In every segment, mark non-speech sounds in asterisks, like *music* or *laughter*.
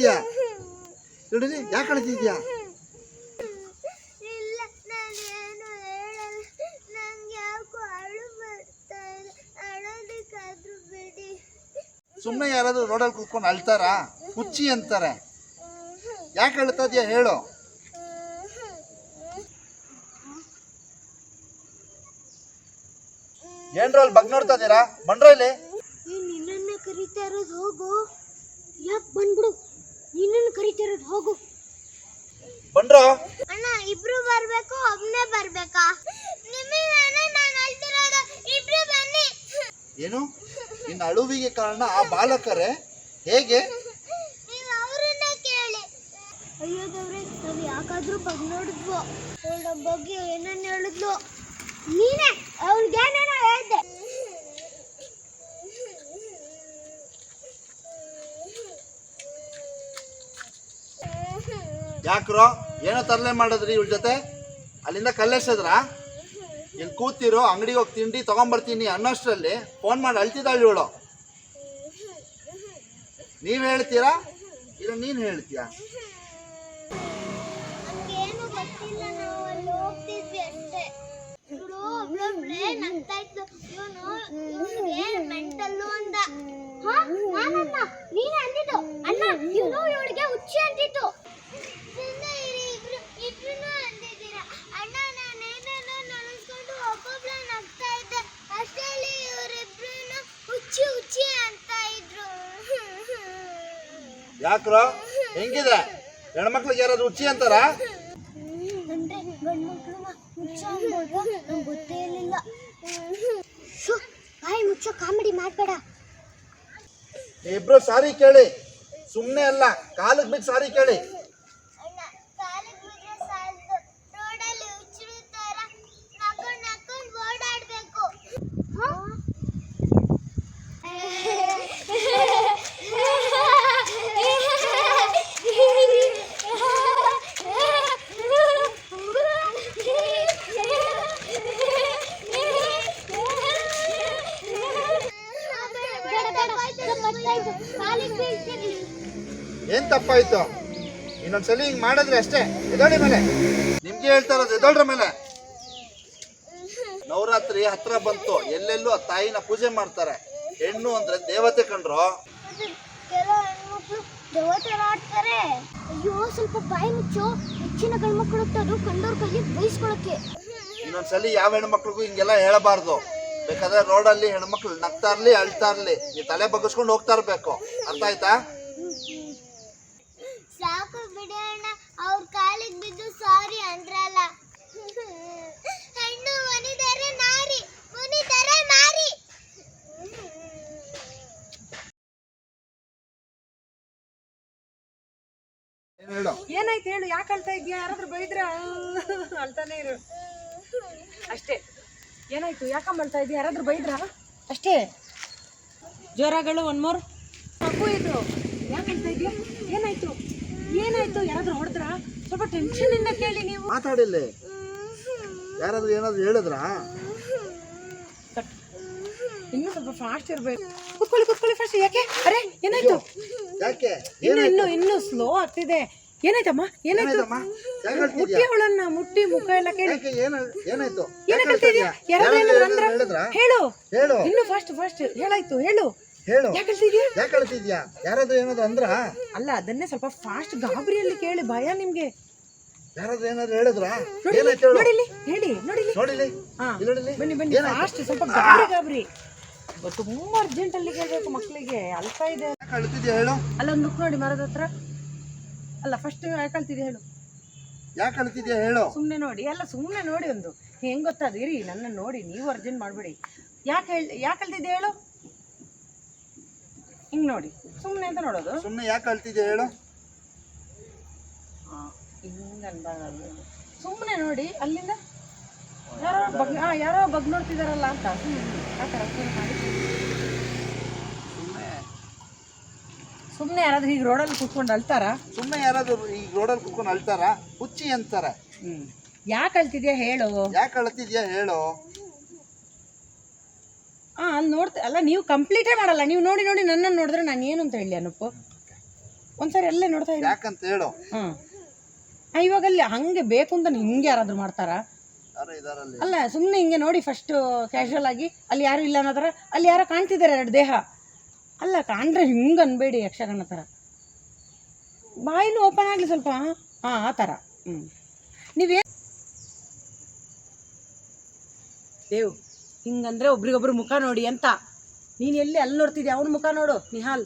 ಅಳ್ತಿದ್ಯಾ ನೋಡಿ ಯಾಕೆ ಅಳ್ತಿದ್ಯಾ ಇದೆ. ಸುಮ್ಮನೆ ಯಾರಾದ್ರೂ ರೋಡಲ್ಲಿ ಕೂತ್ಕೊಂಡು ಅಳ್ತಾರಾ? ಹುಚ್ಚಿ ಅಂತಾರೆ. ಯಾಕೆ ಅಳ್ತಾ ಇದೆಯಾ ಹೇಳು. ಏನ್ರ ಅಲ್ಲಿ ಬಗ್ ನೋಡ್ತಾ ಇದೀರಾ ಬಂಡ್ರ ಇಲ್ಲಿ? ನಿನ್ನನ್ನ ಕರಿತಾ ಇರೋದು ಹೋಗು. ಯಾಕೆ ಬಂದ್ಬಿಡು? ನಿನ್ನನ್ನು ಹೋಗು. ಬಂದ್ರ? ಅಣ್ಣ ಇಬ್ರು ಬರ್ಬೇಕು ಒಬ್ನೇ ಬರ್ಬೇಕಾ? ನಾನು ಅಳ್ತಿರೋದು ಇಬ್ರು ಬನ್ನಿ. ಏನು? ನಿನ್ನ ಅಳುವಿಗೆ ಕಾರಣ ಆ ಬಾಲಕರೇ? ಹೇಗೆ? ನೀವು ಅವ್ರನ್ನ ಕೇಳಿ. ಅಯ್ಯೋ ದೇವ್ರೆ ನಾವು ಯಾಕಾದ್ರೂ ಬಗ್ ನೋಡಿದ್ವು. ಅವಳ ಬಗ್ಗೆ ಏನನ್ನ ಹೇಳಿದ್ಲು? ನೀನೇ ಅವ್ರಿಗೇನೇನೋ ಯಾಕ್ರೋ ಏನೋ ತರಲೆ ಮಾಡಿದ್ರಿ ಇವಳ ಜೊತೆ? ಅಲ್ಲಿಂದ ಕಲ್ಲೆಸದ್ರಾ? ಇಲ್ಲಿ ಕೂತಿರೋ, ಅಂಗಡಿಗೆ ಹೋಗಿ ತಿಂಡಿ ತಗೊಂಬರ್ತೀನಿ ಅನ್ನೋಷ್ಟರಲ್ಲಿ ಫೋನ್ ಮಾಡಿ ಅಳ್ತಿದ್ದಾಳೆ ಇವಳು. ನೀವು ಹೇಳ್ತೀರಾ? ಇಲ್ಲ, ನೀನು ಹೇಳ್ತೀಯಾ ನಮ್ಗೇನು ಗೊತ್ತಿಲ್ಲ ನಾವು ಅಲ್ಲಿ ಹೋಗ್ತಿದ್ವಿ ಅಷ್ಟೇ ಇವಳು ಒಬ್ಳೊಬ್ಳೆ ನಗ್ತಾ ಇದ್ಲು ಇವನು ಇವನಿಗೆ ಮೆಂಟಲ್ಲು ಅಂದ ಹಾ ನಾನನ್ನ ನೀನೇ ಅಂದಿದ್ದು ಅಣ್ಣ ಇವನು ಇವಳಿಗೆ ಹುಚ್ಚಿ ಅಂತಿತ್ತು ಸುಮ್ನೆ ಇರಿ ಇಬ್ರು ಇಬ್ರು ಅಂದಿದ್ದೀರಾ ಅಣ್ಣ ನಾನೇನೇನೋ ನಡೆಸ್ಕೊಂಡು ಒಬ್ಬೊಬ್ಳೆ ನಗ್ತಾ ಇದ್ದೆ ಅಷ್ಟರಲ್ಲಿ ಇವರಿಬ್ರು ಹುಚ್ಚಿ ಹುಚ್ಚಿ ಅಂತ ಇದ್ರು ಯಾಕ್ರೋ? ಹೆಂಗಿದೆ? ಹೆಣ್ಮಕ್ಳಿಗೆ ಯಾರಾದ್ರು ಹುಚ್ಚಿ ಅಂತಾರ? ಅಂದ್ರೆ ಗಂಡು ಮಕ್ಕಳನ್ನ ಮುಚ್ಚ ಅನ್ಬೋದಾ ನಂಗೆ ಗೊತ್ತೇ ಇರಲಿಲ್ಲ. ಬಾಯಿ ಮುಚ್ಚೋ ಕಾಮಿಡಿ ಮಾಡಬೇಡ. ಇಬ್ರು ಸಾರಿ ಕೇಳಿ. ಸುಮ್ಮನೆ ಅಲ್ಲ ಕಾಲಿಗೆ ಬಿದ್ದು ಸಾರಿ ಕೇಳಿ ಅಣ್ಣ ಕಾಲಿಗೆ ಬಿದ್ರೆ ಸಾಲದು ರೋಡಲ್ಲಿ ಹುಚ್ಚರು ತರ ನಕ್ಕೊಂಡು ನಕ್ಕೊಂಡು ಓಡಾಡ್ಬೇಕು ಕಾಲಿಗೆ ಬೀಳ್ತೀನಿ ತಪ್ಪಾಯ್ತು ಇನ್ನೊಂದ್ಸಲಿ ಹಿಂಗ್ ಮಾಡಿದ್ರೆ ಅಷ್ಟೇ. ಎದೋಳಿ ಮೇಲೆ. ನಿಮ್ಗೆ ಹೇಳ್ತಾ ಇರೋದು ಎದೋಳ್ರ ಮೇಲೆ. ನವರಾತ್ರಿ ಹತ್ರ ಬಂತು. ಎಲ್ಲೆಲ್ಲೂ ಆ ತಾಯಿನ ಪೂಜೆ ಮಾಡ್ತಾರೆ. ಹೆಣ್ಣು ಅಂದ್ರೆ ದೇವತೆ ಕಂಡ್ರು. ಆಡ್ತಾರೆ. ಅಯ್ಯೋ ಸ್ವಲ್ಪ ಬಾಯಿ ಮುಚ್ಚು. ಹೆಚ್ಚಿನ ಗಂಡ್ಮಕ್ಳು ಅದು ಕಂಡವ್ರ ಕೈಗೆ ಬೈಸ್ಕೊಳಕ್ಕೆ. ಇನ್ನೊಂದ್ಸಲಿ ಯಾವ ಹೆಣ್ಮಕ್ಳಿಗೂ ಹಿಂಗೆಲ್ಲ ಹೇಳಬಾರ್ದು. ಬೇಕಾದ್ರೆ ರೋಡಲ್ಲಿ ಹೆಣ್ಮಕ್ಳು ನಗ್ತಾ ಇರ್ಲಿ ಅಳ್ತಾ ಇರ್ಲಿ. ಈ ತಲೆ ಬಗ್ಗಿಸ್ಕೊಂಡು ಹೋಗ್ತಾ ಇರ್ಬೇಕು. ಅರ್ಥ ಆಯ್ತಾ? ಸಾಕು ಬಿಡೋಣ. ಅವ್ರ ಕಾಲಿಗೆ ಬಿದ್ದು ಸಾರಿ ಅಂದ್ರಲ್ಲ. ಹೆಣ್ಣು ಒನಿದರೆ ನಾರಿ ಮುನಿದರೆ ಮಾರಿ ಏನಾಯ್ತು ಹೇಳು ಯಾಕೆ ಅಳ್ತಾ ಇದ್ಯಾ? ಯಾರಾದ್ರೂ ಬೈದ್ರ? ಅಳ್ತಾನೆ ಇರು. ಅಷ್ಟೇ. ಏನಾಯ್ತು? ಯಾಕಮ್ಮ ಅಳ್ತಾ ಇದ್ಯಾ? ಯಾರಾದ್ರೂ ಬೈದ್ರ? ಅಷ್ಟೇ. ಜ್ವರಗಳು ಒನ್ ಮೋರ್. ಮಗು ಇದು. ಯಾಕೆ ಅಳ್ತಾ ಇದ್ಯಾ? ಏನಾಯ್ತು? ಏನಾಯ್ತು? ಯಾರಾದ್ರೂ ಹೊಡೆದ್ರ? ಸ್ವಲ್ಪ ಟೆನ್ಷನ್ ಇಂದ ಕೇಳಿ ನೀವು. ಮಾತಾಡಿಲ್ಲ. ಯಾರಾದ್ರೂ ಏನಾದ್ರು ಹೇಳಿದ್ರಾ? ಇನ್ನು ಸ್ವಲ್ಪ ಫಾಸ್ಟ್ ಇರ್ಬೇಕು. ಕುತ್ಕೊಳ್ಳಿ ಕುತ್ಕೊಳ್ಳಿ ಫಾಸ್ಟ್ ಯಾಕೆ? ಅರೆ ಏನಾಯ್ತು? ಯಾಕೆ? ಇನ್ನು ಇನ್ನು ಇನ್ನು ಸ್ಲೋ ಆಗ್ತಿದೆ. ಏನಾಯ್ತಮ್ಮ? ಏನಾಯ್ತು? ಮುಟ್ಟಿ ಅವಳನ್ನ ಮುಟ್ಟಿ ಮುಖ ಎಲ್ಲ ಕೇಳಿ. ಏನಾಯ್ತು? ಏನ ಯಾಕೆ ಕಲ್ತಿದ್ಯಾ? ಹೇಳ್ತಿದ್ಯಾ? ಯಾರಾದ್ರೂ ಏನಾದ್ರು ಅಂದ್ರ ಹೇಳು. ಹೇಳು. ಇನ್ನು ಫಾಸ್ಟ್ ಫಾಸ್ಟ್ ಹೇಳಾಯ್ತು ಹೇಳು. ಹೇಳು. ಯಾಕೆ ಹೇಳ್ತಿದ್ಯಾ? ಯಾಕೆ ಹೇಳ್ತಿದ್ಯಾ? ಯಾರಾದ್ರೂ ಏನಾದ್ರು ಅಂದ್ರ? ಅಲ್ಲ ಅದನ್ನೇ ಸ್ವಲ್ಪ ಫಾಸ್ಟ್ ಗಾಬರಿಯಲ್ಲಿ ಕೇಳಿ ಭಯ ನಿಮ್ಗೆ. ಯಾರಾದ್ರೂ ಏನಾದ್ರು ಹೇಳಿದ್ರಾ? ಏನಾಯ್ತು ಹೇಳು ನೋಡಿಲಿ ಹೇಳಿ ನೋಡಿಲಿ. ನೋಡಿಲಿ ಹಾ ಇಲ್ಲಿ ನೋಡಿಲಿ ಬನ್ನಿ ಬನ್ನಿ ಏನಾಯ್ತು? ಫಾಸ್ಟ್ ಸ್ವಲ್ಪ ಗಾಬರಿ ಗಾಬರಿ. ತುಂಬಾ ಅರ್ಜೆಂಟ್ ಅಲ್ಲಿ ಕೇಳ್ಬೇಕು ಮಕ್ಕಳಿಗೆ ಅಲ್ಪ ಇದೆ. ಯಾಕೆ ಅಳ್ತಿದ್ಯಾ ಹೇಳು? ಅಲ್ಲೊಂದು ಬುಕ್ ನೋಡಿ ಮರದ ಹತ್ರ. ಅಲ್ಲ ಫಸ್ಟ್ ಯಾಕೆ ಅಳ್ತಿದ್ಯಾ ಹೇಳು? ಯಾಕೆ ಅಳ್ತಿದ್ಯಾ ಹೇಳು? ಸುಮ್ಮನೆ ನೋಡಿ ಅಲ್ಲ ಸುಮ್ಮನೆ ನೋಡಿ ಒಂದು. ಹೆಂಗ್ ಗೊತ್ತಾದಿರಿ? ಇರಿ ನನ್ನ ನೋಡಿ ನೀವು ಅರ್ಜೆಂಟ್ ಮಾಡಬೇಡಿ. ಯಾಕೆ ಹೇಳಿ ಯಾಕೆ ಅಳ್ತಿದ್ಯಾ ಹೇಳು? ಹಿಂಗ್ ನೋಡಿ. ಸುಮ್ಮನೆ ಅಂತ ನೋಡೋದು? ಸುಮ್ಮನೆ ಯಾಕೆ ಅಳ್ತಿದ್ಯಾ ಹೇಳು. ಹಿಂಗೆ ಅನ್ಬಾರ್ದು ಸುಮ್ಮನೆ ನೋಡಿ ಅಲ್ಲಿಂದ? ಯಾರೋ ಬಗ್ ಹಾಂ ಯಾರೋ ಬಗ್ ನೋಡ್ತಿದಾರಲ್ಲ ಅಂತ. ಆ ಥರ ಸುಮ್ನೆ ಮಾಡಿ. ಸುಮ್ಮನೆ ಯಾರಾದ್ರೂ ಈಗ ರೋಡಲ್ಲಿ ಕುತ್ಕೊಂಡು ಅಳ್ತಾರ? ಸುಮ್ಮನೆ ಯಾರಾದ್ರೂ ಈಗ ರೋಡಲ್ಲಿ ಕುತ್ಕೊಂಡು ಅಳ್ತಾರ? ಹುಚ್ಚಿ ಅಂತಾರೆ. ಹ್ಞೂ ಯಾಕೆ ಅಳ್ತಿದ್ಯಾ ಹೇಳು. ಯಾಕೆ ಅಳ್ತಿದ್ಯಾ ಹೇಳು. ಹಾಂ ಅಲ್ಲಿ ನೋಡ್ತಾ ಅಲ್ಲ ನೀವು ಕಂಪ್ಲೀಟೇ ಮಾಡಲ್ಲ. ನೀವು ನೋಡಿ ನೋಡಿ ನನ್ನನ್ನು ನೋಡಿದ್ರೆ ನಾನು ಏನು ಅಂತ ಹೇಳಿ ಅನಪ್ಪು ಒಂದ್ಸರಿ ಅಲ್ಲೇ ನೋಡ್ತಾ ಇದ್ದೀನಿ ಯಾಕಂತ ಹೇಳು. ಹಾಂ. ಇವಾಗ ಅಲ್ಲಿ ಹಂಗೆ ಬೇಕು ಅಂತ ಹಿಂಗೆ ಯಾರಾದರೂ ಮಾಡ್ತಾರಾ? ಅಲ್ಲ ಸುಮ್ಮನೆ ಹಿಂಗೆ ನೋಡಿ ಫಸ್ಟು ಕ್ಯಾಶುವಲ್ ಆಗಿ ಅಲ್ಲಿ ಯಾರು ಇಲ್ಲ ಅನ್ನೋ ಥರ ಅಲ್ಲಿ ಯಾರೋ ಕಾಣ್ತಿದ್ದಾರೆ ಎರಡು ದೇಹ. ಅಲ್ಲ ಕಾಣ್ರೆ ಹಿಂಗೆ ಅನ್ಬೇಡಿ ಯಕ್ಷಗಾನ ಥರ. ಬಾಯಿನೂ ಓಪನ್ ಆಗಲಿ ಸ್ವಲ್ಪ. ಹಾಂ ಆ ಥರ. ಹ್ಞೂ ನೀವೇ ದೇವ್ ಹಿಂಗಂದ್ರೆ ಒಬ್ರಿಗೊಬ್ರು ಮುಖ ನೋಡಿ ಅಂತ. ನೀನು ಎಲ್ಲಿ ಅಲ್ಲಿ ನೋಡ್ತಿದ್ಯಾ? ಅವನ ಮುಖ ನೋಡು ನಿಹಾಲ್.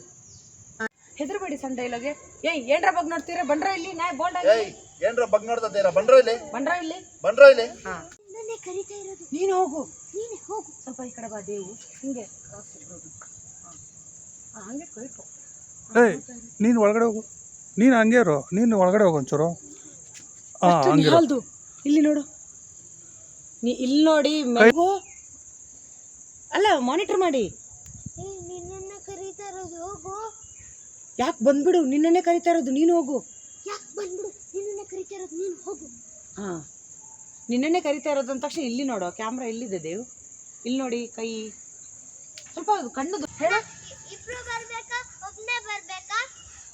ಹೆದರ್ಬೇಡಿ ಸಣ್ಣ ಡೈಲಾಗೆ ಏಯ್ ಏನ್ರ ಬಗ್ಗೆ ನೋಡ್ತೀರ? ಬಂಡ್ರ ಇಲ್ಲಿ? ನಾ ಬೋಲ್ಡ್ ಆಗಿ. ಏಯ್ ಏನ್ರ ಬಗ್ ನೋಡ್ತಾ ಬಂಡ್ರ ಇಲ್ಲಿ? ಬಂಡ್ರ ಇಲ್ಲಿ? ಬಂಡ್ರ ಇಲ್ಲಿ? ಹಾ. ನನ್ನೇ ಕರಿತಾ ಇರೋದು. ನೀನು ಹೋಗು. ನೀನ್ ಹೋಗು. ಸ್ವಲ್ಪ ಈ ಕಡೆ ಬಾ ದೇವು. ಹಿಂಗೆ. ಕ್ರಾಸ್ ಇರ್ಬೋದು ಹಾಂ. ಹಾಂ ಹಂಗೆ ಕೈಕೊ ಏಯ್ ನೀನು ಒಳಗಡೆ ಹೋಗು. ನೀನು ಹಂಗೆ ಇರೋ. ನೀನು ಒಳಗಡೆ ಹೋಗು ಒಂಚೂರು. ಹಾಂ ಹಂಗೆ ಇಲ್ಲಿ ನೋಡು. ನೀ ಇಲ್ಲಿ ನೋಡಿ ಮೆಲ್ಗೋ ಅಲ್ಲ ಮಾನಿಟರ್ ಮಾಡಿ. ಏ ನಿನ್ನನ್ನ ಕರೀತಾ ಇರೋದು ಹೋಗು. ಯಾಕೆ ಬಂದ್ಬಿಡು? ನಿನ್ನನ್ನೇ ಕರಿತಾ ಇರೋದು ನೀನು ಹೋಗು. ಯಾಕೆ ಬಂದ್ಬಿಡು? ನಿನ್ನನ್ನ ಕರೀತಾ ಇರೋದು ನೀನು ಹೋಗು. ಹಾಂ. ನಿನ್ನನ್ನೇ ಕರಿತಾ ಇರೋದು ಅಂದ ತಕ್ಷಣ ಇಲ್ಲಿ ನೋಡೋ ಕ್ಯಾಮ್ರಾ ಎಲ್ಲಿದೆ ದೇವ್? ಇಲ್ಲಿ ನೋಡಿ ಕೈ. ಸ್ವಲ್ಪ ಕಣ್ಣು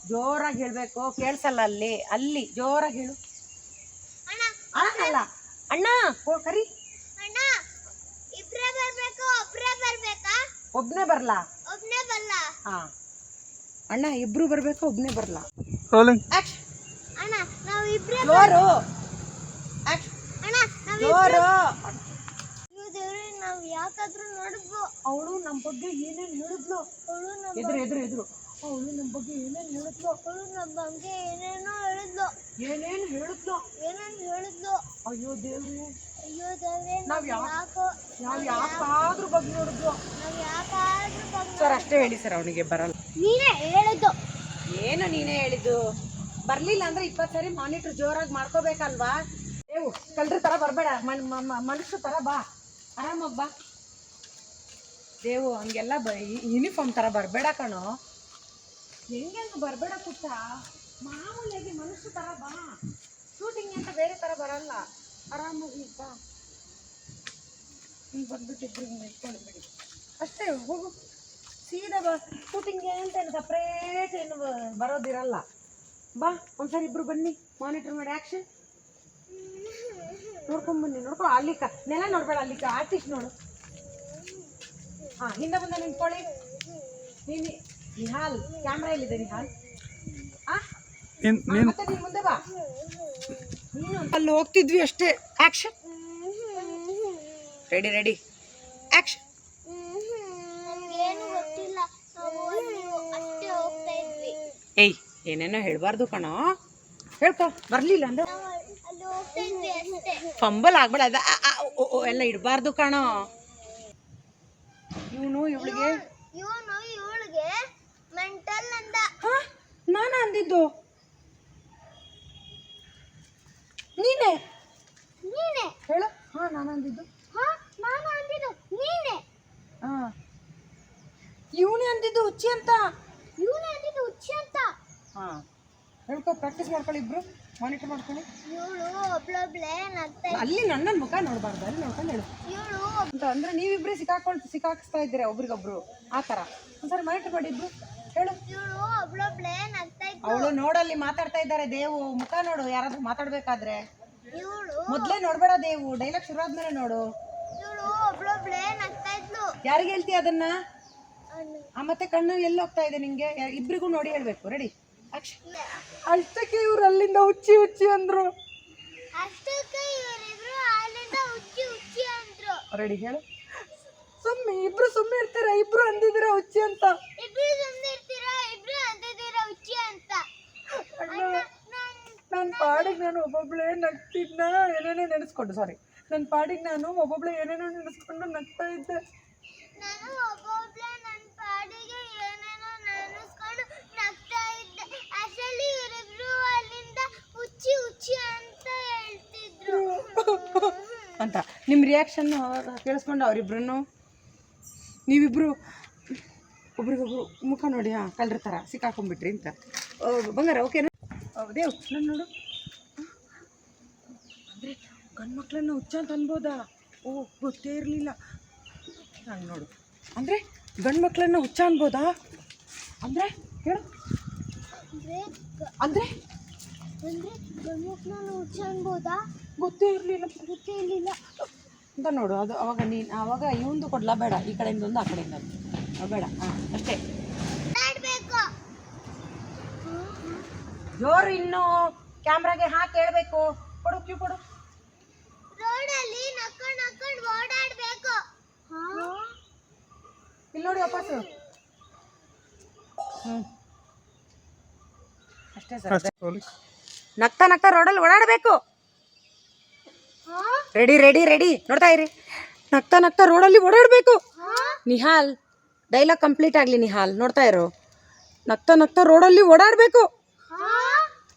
ಜೋರಾಗಿ ಹೇಳಬೇಕು ಕೇಳಿಸಲ್ಲ ಅಲ್ಲಿ. ಅಲ್ಲಿ ಜೋರಾಗಿ ಹೇಳು. ಅಣ್ಣ. ಅಲ್ಲ. ಅಣ್ಣ ಕರಿ. ಬರ್ಬೇಕಾ ಒಬ್ರೇ ಬರ್ಬೇಕಾ? ಒಬ್ಬನೇ ಬರಲಾ? ಒಬ್ನೇ ಬಲ್ಲ ಹಾ. ಅಣ್ಣ ಇಬ್ರು ಬರ್ಬೇಕಾ ಒಬ್ನೇ ಬರಲಾ? ರೋಲಿಂಗ್ ಅಣ್ಣ ನಾವು ಇಬ್ರೇ ಜೋರು. ಅಣ್ಣ ನಾವು ಜೋರು. ದೇವ್ರೆ ನಾವು ಯಾಕಾದ್ರೂ ನೋಡಿದ್ವು ಅವಳು ನಮ್ಮ ಬಗ್ಗೆ ಏನೇನು ಹೇಳಿದ್ಲು? ಅವಳು ನಮ್ಮ ಎದುರು ಎದುರು ಎದುರು. ಅವಳು ನಮ್ಮ ಬಗ್ಗೆ ಏನೇನು ಹೇಳಿದ್ಲು? ಅವಳು ನಮ್ಮ ಬಗ್ಗೆ ಏನೇನೋ ಹೇಳಿದ್ಲು. ಏನೇನು ಹೇಳಿದ್ಲು? ಏನೇನು ಹೇಳಿದ್ಲು. ಅಯ್ಯೋ ದೇವ್ರೆ. ಅಯ್ಯೋ ದೇವ್ರೆ ನಾವ್ ನಾವು ಯಾಕೋ ನಾವು ಯಾಕಾದ್ರೂ ಬಗ್ಗೆ ಸರ್ ಅಷ್ಟೇ ಹೇಳಿ ಸರ್ ಅವನಿಗೆ ಬರಲ್ಲ. ನೀನೇ ಹೇಳಿದ್ದು. ಏನು ನೀನೇ ಹೇಳಿದ್ದು? ಬರ್ಲಿಲ್ಲ ಅಂದ್ರೆ ಇಪ್ಪತ್ತು ಸರಿ ಮಾನಿಟ್ರ್ ಜೋರಾಗಿ ಮಾಡ್ಕೋಬೇಕಲ್ವಾ? ಏವು ಕಲ್ರ ಥರ ಬರಬೇಡ. ಮನುಷ್ಯ ಥರ ಬಾ. ಆರಾಮಾಗಿ ಬಾ. ದೇವು ಹಂಗೆಲ್ಲ ಬ ಯೂನಿಫಾರ್ಮ್ ಥರ ಬರಬೇಡ ಕಣೋ. ಹೆಂಗೆ ಬರಬೇಡ ಪುಟ್ಟ? ಮಾಮೂಲಿಯಾಗಿ ಮನುಷ್ಯ ಥರ ಬಾ. ಶೂಟಿಂಗ್ ಅಂತ ಬೇರೆ ಥರ ಬರಲ್ಲ. ಆರಾಮಾಗಿ ಬಾ. ಹಿಂಗೆ ಬಂದ್ಬಿಟ್ಟಿದ್ರು ಹಿಂಗೆ ಬಿಡಿ. ಅಷ್ಟೇ ಹೋಗು. ಸೀದಾ ಬಾ. ಶೂಟಿಂಗ್ಗೆ ಅಂತ ಏನು ಸಪ್ರೇಟ್ ಏನು ಬರೋದಿರಲ್ಲ. ಬಾ ಒಂದ್ಸರಿ ಇಬ್ರು ಬನ್ನಿ. ಮಾನಿಟರ್ ಮಾಡಿ ಆ್ಯಕ್ಷನ್ ನೋಡ್ಕೊಂಬನ್ನಿ ನೋಡ್ಕೊ. ಅಲ್ಲಿ ಕ ನೆಲ ನೋಡ್ಬೇಡ ಅಲ್ಲಿಕ ಆರ್ಟಿಸ್ಟ್ ನೋಡು. ಹಾಂ ಹಿಂದೆ ಮುಂದೆ ನಿಂತ್ಕೊಳ್ಳಿ. ನೀನು ನಿಹಾಲ್ ಕ್ಯಾಮ್ರಾ ಎಲ್ಲಿದೆ ನಿಹಾಲ್ ಆ? ನೀನು ಹಾ, ಮುಂದೆ ಬಾ. ನೀನು ಅಲ್ಲಿ ಹೋಗ್ತಿದ್ವಿ ಅಷ್ಟೇ. ಆ್ಯಕ್ಷನ್ ರೆಡಿ ರೆಡಿ ಆ್ಯಕ್ಷನ್ ಏಯ್ ಏನೇನೋ ಹೇಳ್ಬಾರ್ದು ಕಣೋ. ಹೇಳ್ಕೊ ಬರಲಿಲ್ಲ ಅಂದ್ರೆ? ಫಂಬಲ್ ಆಗ್ಬೇಡ. ಅದ ಎಲ್ಲ ಇಡಬಾರ್ದು ಕಣೋ. ಇವನು ಇವಳಿಗೆ? ಇವನು ಇವಳಿಗೆ ಮೆಂಟಲ್ ಅಂದ. ನಾನು ಅಂದಿದ್ದು. ನೀನೇ? ನೀನೆ? ಹೇಳು. ಹಾ ನಾನು ಅಂದಿದ್ದು ಹಾ ನಾನು ಅಂದಿದ್ದು ನೀನೆ ಹಾ ಇವನೇ ಅಂದಿದ್ದು ಹುಚ್ಚಿ ಅಂತ? ಇವನೇ ಅಲ್ಲಿ ಹುಚ್ಚಿ ಅಂತ. ಹಾ. ಹೇಳ್ಕೊ ಪ್ರಾಕ್ಟೀಸ್ ಮಾಡ್ಕೊಳ್ಳಿ ಇಬ್ರು. ಮಾನಿಟರ್ ಮಾಡ್ಕೊಳ್ಳಿ. ಇವಳು ಒಬ್ಳೊಬ್ಳೆ ನಗ್ತಾ ಅಲ್ಲಿ ನನ್ನ ಮುಖ ನೋಡಬಾರ್ದು ಅಲ್ಲಿ ನೋಡ್ಕೊಂಡು ಹೇಳು. ಇವಳು ಅಂತ ಅಂದ್ರೆ ನೀವಿಬ್ರು ಸಿಕ್ಕಾಕೊಂಡು ಸಿಕ್ಕಾಕಿಸ್ತಾ ಇದ್ದೀರಾ ಒಬ್ರಿಗೊಬ್ರು? ಆ ಥರ ಒಂದ್ಸರಿ ಮಾನಿಟರ್ ಮಾಡಿ ಇಬ್ರು. ಹೇಳು. ಇವಳು ಒಬ್ಳೊಬ್ಳೆ ನಗ್ತಾ ಅವಳು ನೋಡಲ್ಲಿ ಮಾತಾಡ್ತಾ ಇದ್ದಾರೆ ದೇವು. ಮುಖ ನೋಡು ಯಾರಾದ್ರೂ ಮಾತಾಡ್ಬೇಕಾದ್ರೆ. ಇವಳು ಮೊದ್ಲೇ ನೋಡ್ಬೇಡ ದೇವು. ಡೈಲಾಗ್ ಶುರು ಆದ್ಮೇಲೆ ನೋಡು. ಇವಳು ಒಬ್ಳೊಬ್ಳೆ ನಗ್ತಾ ಇದ್ಲು. ಯಾರಿಗೆ ಹೇಳ್ತೀಯ ಅದನ್ನ? ಆ ಮತ್ತೆ ಕಣ್ಣು ಎಲ್ಲಿ ಹೋಗ್ತಾ ಇದೆ ನಿಂಗೆ? ಇಬ್ರಿಗೂ ನೋಡಿ ಹೇಳ್ಬೇಕು. ರೆಡಿ ಅಷ್ಟಕ್ಕೆ ಇವ್ರು ಅಲ್ಲಿಂದ ಉಚ್ಚಿ ಉಚ್ಚಿ ಅಂದ್ರು. ರೆಡಿ ಹೇಳು. ಸುಮ್ಮನೆ ಇಬ್ರು ಸುಮ್ಮನೆ ಇರ್ತೀರಾ? ಇಬ್ರು ಅಂದಿದ್ರ ಉಚ್ಚಿ ಅಂತ? ನನ್ನ ಪಾಡಿಗೆ ನಾನು ಒಬ್ಬೊಬ್ಳೆ ನಗ್ತಿದ್ನ ಏನೇನೋ ನೆನೆಸ್ಕೊಂಡು ಸಾರಿ ನನ್ನ ಪಾಡಿಗೆ ನಾನು ಒಬ್ಬೊಬ್ಳೆ ಏನೇನೋ ನೆನೆಸ್ಕೊಂಡು ನಗ್ತಾ ಇದ್ದೆ ನಾನು ಒಬ್ಬೊಬ್ಳೆ ನನ್ನ ಪಾಡಿಗೆ ಏನೇನೋ ನೆನೆಸ್ಕೊಂಡು ನಗ್ತಾ ಇದ್ದೆ ಅಷ್ಟರಲ್ಲಿ ಇವರಿಬ್ರು ಅಲ್ಲಿಂದ ಹುಚ್ಚಿ ಹುಚ್ಚಿ ಅಂತ ಹೇಳ್ತಿದ್ರು ಅಂತ. ನಿಮ್ಮ ರಿಯಾಕ್ಷನ್ನು ಕೇಳಿಸ್ಕೊಂಡು ಅವರಿಬ್ರು ನೀವಿಬ್ಬರು ಒಬ್ರಿಗೊಬ್ರು ಮುಖ ನೋಡಿ ಹಾಂ ಕಲ್ರ ಥರ ಸಿಕ್ಕಾಕೊಂಡ್ಬಿಟ್ರಿ ಅಂತ. ಬಂಗಾರ ಓಕೆನಾ ದೇವ್ ನಾನು ನೋಡು. ಅಂದರೆ ಗಂಡು ಮಕ್ಕಳನ್ನ ಹುಚ್ಚ ಅಂತ ಅನ್ಬೋದಾ? ಓ ಗೊತ್ತೇ ಇರಲಿಲ್ಲ. ಹಂಗೆ ನೋಡು. ಅಂದರೆ ಗಂಡು ಮಕ್ಕಳನ್ನ ಹುಚ್ಚ ಅನ್ಬೋದಾ? ಅಂದರೆ ಹೇಳು. ಅಂದರೆ ಅಂದರೆ? ಗಂಡು ಹುಚ್ಚ ಅನ್ಬೋದಾ? ಗೊತ್ತೇ ಇರಲಿಲ್ಲ ಗೊತ್ತೇ ಇರಲಿಲ್ಲ. ಅಂತ ನೋಡು ಅದು ಅವಾಗ ನೀನು ಆವಾಗ ಇವೊಂದು ಕೊಡ್ಲಾ ಬೇಡ. ಈ ಕಡೆಯಿಂದ ಒಂದು ಆ ಕಡೆಯಿಂದ ಬೇಡ ಹಾಂ ಅಷ್ಟೇ. ಜೋರು ಇನ್ನು ಕ್ಯಾಮ್ರಾಗೆ ಹಾಕಿ ಹೇಳ್ಬೇಕು. ಕೊಡು ಕ್ಯೂ ಕೊಡು. ರೋಡಲ್ಲಿ ನಕ್ಕೊಂಡ್ ನಕ್ಕೊಂಡ್ ಓಡಾಡಬೇಕು. ಇಲ್ಲಿ ನೋಡಿ ವಾಪಸ್ಸು. ಹ್ಞೂ ಅಷ್ಟೇ ಸರ್. ನಗ್ತಾ ನಗ್ತಾ ರೋಡಲ್ಲಿ ಓಡಾಡಬೇಕು. Ready ready ready. ನೋಡ್ತಾ ಇರಿ. ನಗ್ತಾ ನಗ್ತಾ ರೋಡಲ್ಲಿ ಓಡಾಡಬೇಕು. ನಿಹಾಲ್ ಡೈಲಾಗ್ ಕಂಪ್ಲೀಟ್ ಆಗಲಿ ನಿಹಾಲ್. ನೋಡ್ತಾ ಇರು. ನಗ್ತಾ ನಗ್ತಾ ರೋಡಲ್ಲಿ ಓಡಾಡಬೇಕು.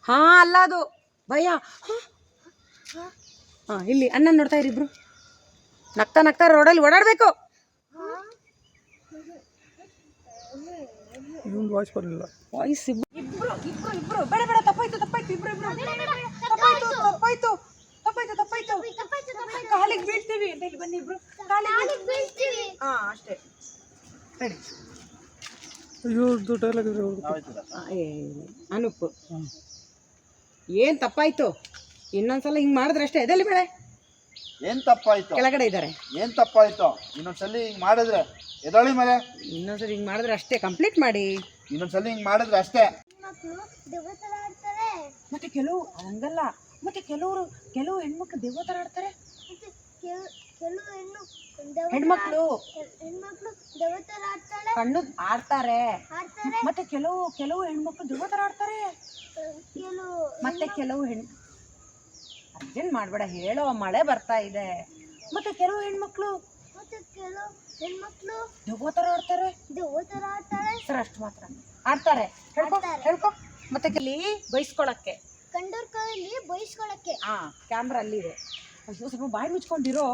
ಹಾ ಅಲ್ಲ ಅದು. ಭಯ. ಹಾ ಇಲ್ಲಿ ಅಣ್ಣ ನೋಡ್ತಾ ಇರಿ ಇಬ್ರು. ನಗ್ತಾ ನಗ್ತಾ ರೋಡಲ್ಲಿ ಓಡಾಡಬೇಕು. ಇವ್ನ ವಾಯ್ಸ್ ಬರಲಿಲ್ಲ. ವಾಯ್ಸ್ ಇಬ್ರು ಇಬ್ರು ಇಬ್ರು ಇಬ್ರು. ಬೇಡ ಬೇಡ ತಪ್ಪಾಯ್ತು ತಪ್ಪಾಯ್ತು ಇಬ್ರು ಇಬ್ರು. ತಪ್ಪಾಯ್ತು ತಪ್ಪಾಯ್ತು. ತಪ್ಪಾಯ್ತು ತಪ್ಪಾಯ್ತು. ಕಾಲಿಗೆ ಬೀಳ್ತೀವಿ. ಅಂತ ಇಲ್ಲಿ ಬನ್ನಿ ಇಬ್ರು. ಕಾಲಿಗೆ ಬೀಳ್ತೀವಿ. ಹಾ ಅಷ್ಟೇ. ರೆಡಿ. ಅನುಪ್. ಏನ್ ತಪ್ಪಾಯ್ತು? ಇನ್ನೊಂದ್ಸಲ ಹಿಂಗ್ ಮಾಡಿದ್ರೆ ಅಷ್ಟೇ. ಎದೆಲ್ಲಿ ಬೇಡ? ಏನ್ ತಪ್ಪಾಯ್ತು? ಕೆಳಗಡೆ ಇದ್ದಾರೆ. ಏನ್ ತಪ್ಪಾಯ್ತು? ಇನ್ನೊಂದ್ಸಲಿ ಹಿಂಗ್ ಮಾಡಿದ್ರೆ ಎದಳಿ ಮೇಲೆ ಇನ್ನೊಂದ್ಸಲ ಹಿಂಗ್ ಮಾಡಿದ್ರೆ ಅಷ್ಟೇ. ಕಂಪ್ಲೀಟ್ ಮಾಡಿ. ಇನ್ನೊಂದ್ಸಲ ಹಿಂಗ್ ಮಾಡಿದ್ರೆ ಅಷ್ಟೇ. ಮತ್ತೆ ಕೆಲವು ಹಂಗಲ್ಲ. ಮತ್ತೆ ಕೆಲವರು ಕೆಲವು ಹೆಣ್ಮಕ್ಳು ದೆವ್ವ ಥರ ಆಡ್ತಾರೆ ಕೆಲವು ಹೆಣ್ಣು ಹೆಣ್ಮಕ್ಳು. ಹೆಣ್ಮಕ್ಳು ದೆವ್ವ ತರ ಆಡ್ತಾಳೆ. ಕಣ್ಣು ಆಡ್ತಾರೆ. ಆಡ್ತಾರೆ. ಮತ್ತೆ ಕೆಲವು ಕೆಲವು ಹೆಣ್ಮಕ್ಳು ದೆವ್ವ ಥರ ಆಡ್ತಾರೆ. ಕೆಲವು ಮತ್ತೆ ಕೆಲವು ಹೆಣ್ ಅರ್ಜೆಂಟ್ ಮಾಡಬೇಡ ಹೇಳೋ ಮಳೆ ಬರ್ತಾ ಇದೆ. ಮತ್ತೆ ಕೆಲವು ಹೆಣ್ಮಕ್ಳು ಮತ್ತೆ ಕೆಲವು ಹೆಣ್ಮಕ್ಳು ದೆವ್ವ ಥರ ಆಡ್ತಾರೆ. ದೆವ್ವ ತರ ಆಡ್ತಾಳೆ. ಸರ್ ಅಷ್ಟು ಮಾತ್ರ. ಆಡ್ತಾರೆ. ಹೇಳ್ಕೊ ಆಡ್ತಾರೆ. ಹೇಳ್ಕೊ. ಮತ್ತೆ ಇಲ್ಲಿ ಬೈಸ್ಕೊಳಕ್ಕೆ ಕಂಡೋರ್ ಕೈಯಲ್ಲಿ ಬಯಸ್ಕೊಳಕ್ಕೆ. ಹಾ ಕ್ಯಾಮ್ರಾ ಅಲ್ಲಿದೆ. ಅಯ್ಯೋ ಸ್ವಲ್ಪ ಬಾಯಿ ಮುಚ್ಕೊಂಡಿರೋ?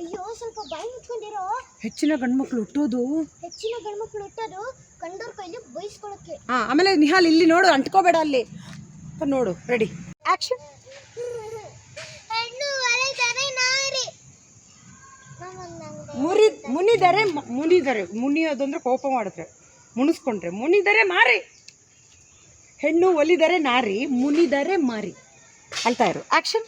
ಅಯ್ಯೋ ಸ್ವಲ್ಪ ಬಾಯಿ ಮುಚ್ಕೊಂಡಿರೋ? ಹೆಚ್ಚಿನ ಗಂಡ್ಮಕ್ಳು ಹುಟ್ಟೋದು? ಹೆಚ್ಚಿನ ಗಂಡ್ಮಕ್ಳು ಹುಟ್ಟೋದು ಕಂಡೋರ್ ಕೈಲಿ ಬಯಸ್ಕೊಳಕ್ಕೆ. ಹಾ ಆಮೇಲೆ ನಿಹಾಲ್ ಇಲ್ಲಿ ನೋಡು ಅಂಟ್ಕೋಬೇಡ ಅಲ್ಲಿ. ಅಪ್ಪ ನೋಡು ರೆಡಿ ಆಕ್ಷನ್ ಮುರಿ ಮುನಿದರೆ ಮುನಿದರೆ ಮುನಿಯೋದು ಅಂದ್ರೆ ಕೋಪ ಮಾಡಿದ್ರೆ ಮುನಿಸ್ಕೊಂಡ್ರೆ ಮುನಿದರೆ ಮಾರಿ. ಹೆಣ್ಣು ಒಲಿದರೆ ನಾರಿ ಮುನಿದರೆ ಮಾರಿ. ಅಳ್ತಾ ಇರು. *laughs* ಆಕ್ಷನ್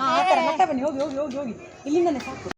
ಆ ಥರ. ಮತ್ತೆ ಬನ್ನಿ ಹೋಗಿ ಹೋಗಿ ಹೋಗಿ ಹೋಗಿ. ಇಲ್ಲಿಂದನೇ ಸಾಕು.